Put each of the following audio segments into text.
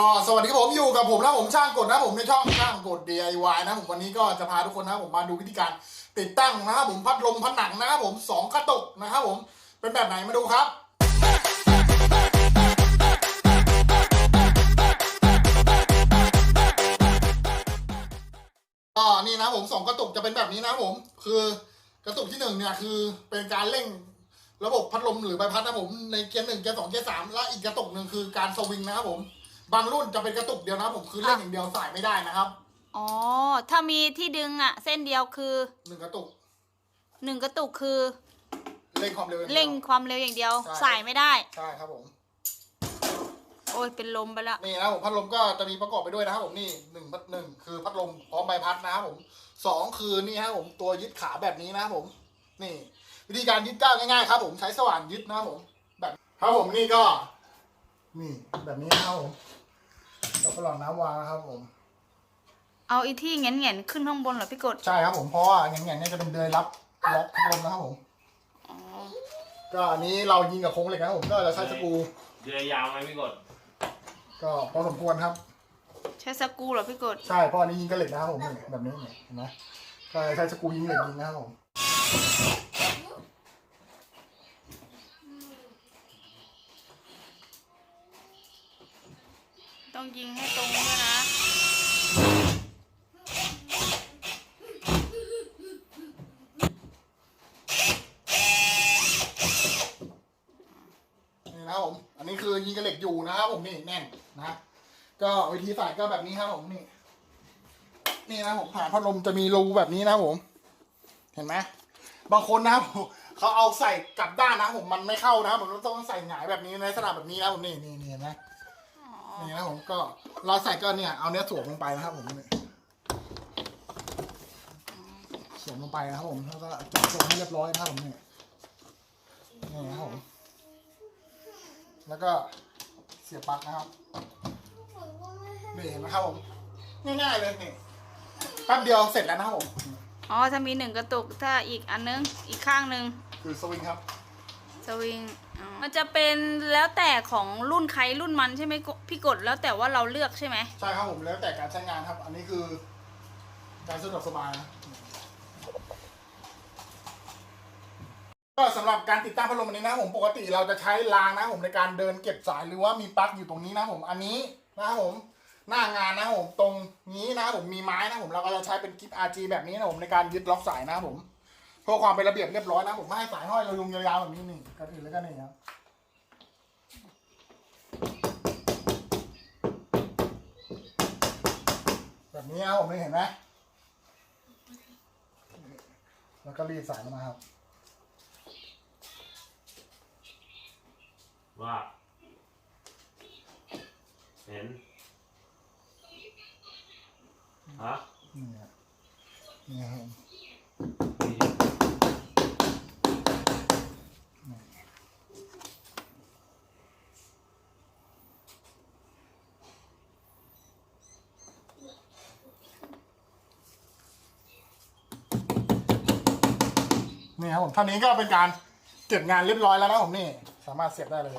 ก็สวัสดีครับผมอยู่กับผมนะผมช่างกดนะผมในช่องช่างกด DIY นะผมวันนี้ก็จะพาทุกคนนะผมมาดูวิธีการติดตั้งนะครับผมพัดลมผนังนะครับผมสองกระตุกนะครับผมเป็นแบบไหนมาดูครับก็นี่นะผมสองกระตุกจะเป็นแบบนี้นะผม คือกระตุกที่หนึ่งเนี่ยคือเป็นการเร่งระบบพัดลมหรือใบพัดนะผมในเกียร์หนึ่งเกียร์สองเกียร์สามและอีกกระตุกหนึ่งคือการสวิงนะครับผม บางรุ่นจะเป็นกระตุกเดียวนะครับผมคือเล่นอย่างเดียวสายไม่ได้นะครับอ๋อ ถ้ามีที่ดึงอะเส้นเดียวคือหนึ่งกระตุกหนึ่งกระตุกคือเร่งความเร็วอย่างดียว เร่งความเร็วอย่างเดียว ใช่ สายไม่ได้ ใช่ครับผมโอ้ยเป็นลมไปละนี่นะครับผมพัดลมก็จะมีประกอบไปด้วยนะครับผมนี่หนึ่งพัดหนึ่งคือพัดลมพร้อมใบพัดนะครับผมสองคือนี่ครับผมตัวยึดขาแบบนี้นะครับผม นี่ วิธีการยึดก้าวง่ายๆครับ ผมใช้สว่านยึดนะครับผม แบบครับผมนี่ก็ นี่แบบนี้นะครับผมแล้ว ก็หลอดน้ำวางนะครับผม เอาอีที่เงี้ยนๆขึ้นข้างบนเหรอพี่กดใช่ครับผมเพราะว่าอย่างเงี้ยเนี่ยจะเป็นเดือยรับล็อกพัดลมนะครับผม อ๋อก็อันนี้เรายิงกับโครงเหล็กนะครับผมก็จะใช้สกรูเรือยาวไหมพี่กดก็พอสมควรครับ ใช้สกรูเหรอพี่กดใช่เพราะอันนี้ยิงกับเหล็กนะครับผมนี่แบบนี้เนี่ยเห็นไหมก็ใช้สกรูยิงเหล็กยิงนะครับผม ต้องยิงให้ตรงด้วยนะ นี่นะครับผม อันนี้คือยิงกับเหล็กอยู่นะครับผมนี่แน่นนะก็วิธีใส่ก็แบบนี้ครับผมนี่ นี่นะผมผ่านพัดลมจะมีรูแบบนี้นะครับผม เห็นไหมบางคนนะครับผมเขาเอาใส่กลับด้านนะครับผมมันไม่เข้านะครับผมต้องใส่หงายแบบนี้ในลักษณะแบบนี้นะครับผมนี่นี่นี่เห็นไหม นี่นะครับผมก็เราใส่ก็เนี่ยเอาเนี้ยสวมลงไปนะครับผมนี่สวมลงไปนะครับผมแล้วก็จุดสวมให้เรียบร้อยนะครับผมนี่นี่นะครับผมแล้วก็เสียบปลั๊กนะครับนี่เห็นไหมครับผมง่ายๆเลยนี่แป๊บเดียวเสร็จแล้วนะครับผมอ๋อถ้ามีหนึ่งกระตุกถ้าอีกอันนึงอีกข้างหนึ่งคือสวิงครับ สวิงอ๋อ มันจะเป็นแล้วแต่ของรุ่นใครรุ่นมันใช่ไหมกพี่กดแล้วแต่ว่าเราเลือกใช่ไหมใช่ครับผมแล้วแต่การใช้งานครับ อันนี้คือการสะดวกสบายนะก็สำหรับการติดตั้งพัดลมอันนี้นะครับผมปกติเราจะใช้รางนะครับผมในการเดินเก็บสายหรือว่ามีปลั๊กอยู่ตรงนี้นะครับผมอันนี้นะครับผมหน้างานนะครับผมตรงนี้นะครับผมมีไม้นะครับผมเราก็จะใช้เป็นกิฟต์ RG แบบนี้นะครับผมในการยึดล็อกสายนะครับผม เพื่อความเป็นระเบียบเรียบร้อยนะครับผมไม่ให้สายห้อยระยุงยาวๆแบบนี้นี่ก็ถือแล้วก็นี่ครับแบบนี้ครับผมนี่เห็นไหมแล้วก็รีดสายลงมาครับว่าเห็นฮะนี่ครับนี่ครับนี่ นี่ครับผมเท่านี้ก็เป็นการเก็บงานเรียบร้อยแล้วนะผมนี่ สามารถเสียบได้เลย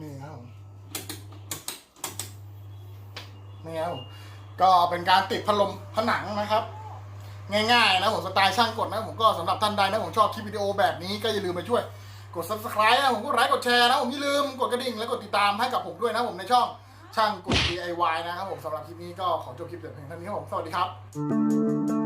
นี่ครับผมนี่ครับผมก็เป็นการติดพัดลมผนังนะครับ ง่ายๆนะผมสไตล์ช่างกดนะผมก็สำหรับท่านใดนะผมชอบคลิปวิดีโอแบบนี้ก็อย่าลืมไปช่วย กด subscribe นะผมกดไลค์กดแชร์นะผมอย่าลืมกดกระดิ่งและกดติดตามให้กับผมด้วยนะผมในช่องช่างกด DIY นะครับผมสำหรับคลิปนี้ก็ขอจบคลิปแต่เพียงเท่านี้ครับผมสวัสดีครับ